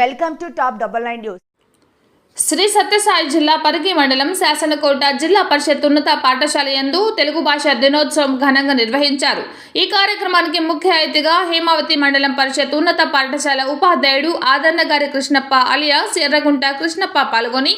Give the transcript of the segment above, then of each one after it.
Welcome to top double nine news. Sri Sathya Sai Parigi మండలం శాసనకోట జిల్లా పరిషత్ ఉన్నత పాఠశాల యందు తెలుగు భాష దినోత్సవం ఘనంగా నిర్వహించారు. ఈ కార్యక్రమానికి ముఖ్య అతిథిగా హేమావతి మండలం పరిషత్ ఉన్నత పాఠశాల ఉపాధ్యాయుడు ఆదరణ గారి కృష్ణప్ప అలియాస్ ఎర్రగుంట కృష్ణప్ప పాల్గొని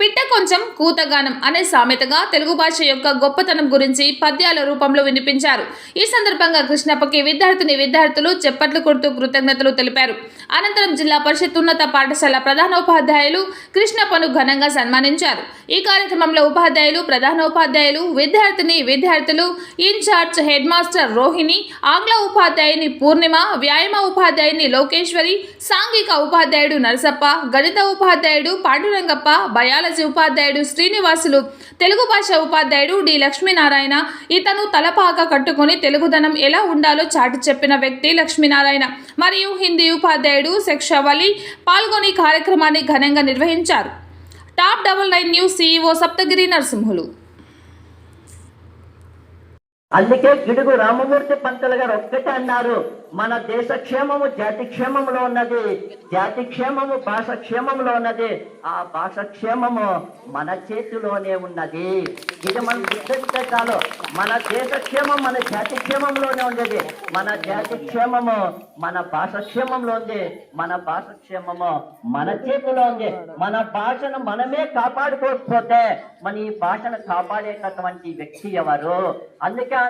పిట్ట కొంచెం కూతగానం అనే సామెతగా తెలుగు భాష యొక్క గొప్పతనం గురించి పద్యాల రూపంలో వినిపించారు. ఈ సందర్భంగా కృష్ణప్పకి విద్యార్థిని విద్యార్థులు చెప్పట్లు కొడుతూ కృతజ్ఞతలు తెలిపారు. అనంతరం జిల్లా పరిషత్ ఉన్నత పాఠశాల ప్రధానోపాధ్యాయులు కృష్ణప్పను ఘనంగా సన్మానించారు. ఈ కార్యక్రమంలో ఉపాధ్యాయులు ప్రధానోపాధ్యాయులు విద్యార్థిని విద్యార్థులు ఇన్ఛార్జ్ హెడ్ మాస్టర్ రోహిణి ఆంగ్ల ఉపాధ్యాయుని పూర్ణిమ వ్యాయామ ఉపాధ్యాయుని లోకేశ్వరి సాంఘిక ఉపాధ్యాయుడు నరసప్ప గణిత ఉపాధ్యాయుడు పాండురంగప్ప బయాలజీ ఉపాధ్యాయుడు శ్రీనివాసులు తెలుగు భాష ఉపాధ్యాయుడు డి లక్ష్మీనారాయణ. ఇతను తలపాక కట్టుకొని తెలుగుదనం ఎలా ఉండాలో చాటి చెప్పిన వ్యక్తి లక్ష్మీనారాయణ. మరియు హిందీ ఉపాధ్యాయుడు శిక్షావళి పాల్గొని కార్యక్రమాన్ని ఘనంగా నిర్వహించారు. Top double nine news CEO Saptagiri Narasimhulu. అందుకే గిడుగు రామమూర్తి పంతులు గారు ఒక్కటే అన్నారు. మన దేశ క్షేమము జాతి క్షేమంలో ఉన్నది జాతి క్షేమము భాష క్షేమంలో ఉన్నది ఆ భాష క్షేమము మన చేతిలోనే ఉన్నది. ఇది మనం గుర్తిస్తే చాలు. మన దేశ క్షేమం మన జాతి క్షేమంలోనే ఉండేది. మన జాతి క్షేమము మన భాష క్షేమంలో ఉంది. మన భాష క్షేమము మన చేతిలో ఉంది. మన భాషను మనమే కాపాడుకోకపోతే మన ఈ భాషను కాపాడేటటువంటి వ్యక్తి ఎవరు? అందుకే